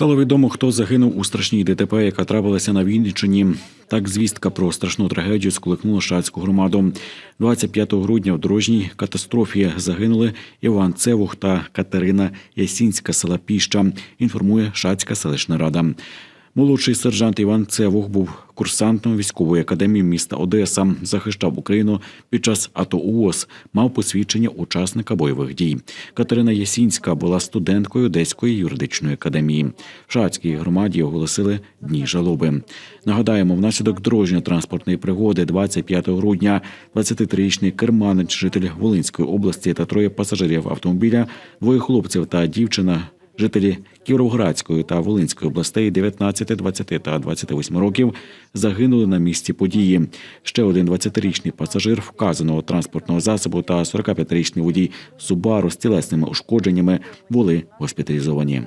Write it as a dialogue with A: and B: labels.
A: Стало відомо, хто загинув у страшній ДТП, яка трапилася на Вінниччині. Так звістка про страшну трагедію сколихнула шацьку громаду. 25 грудня в дорожній катастрофі загинули Іван Цевух та Катерина Ясінська села Піща. Інформує Шацька селищна рада. Молодший сержант Іван Цевух був курсантом військової академії міста Одеса, захищав Україну під час АТО УОС, мав посвідчення учасника бойових дій. Катерина Ясінська була студенткою Одеської юридичної академії. В Шацькій громаді оголосили дні жалоби. Нагадаємо, внаслідок дорожньо-транспортної пригоди 25 грудня 23-річний керманич, житель Волинської області та троє пасажирів автомобіля, двоє хлопців та дівчина Жителі Кіровоградської та Волинської областей 19, 20 та 28 років загинули на місці події. Ще один 20-річний пасажир вказаного транспортного засобу та 45-річний водій Субару з тілесними ушкодженнями були госпіталізовані.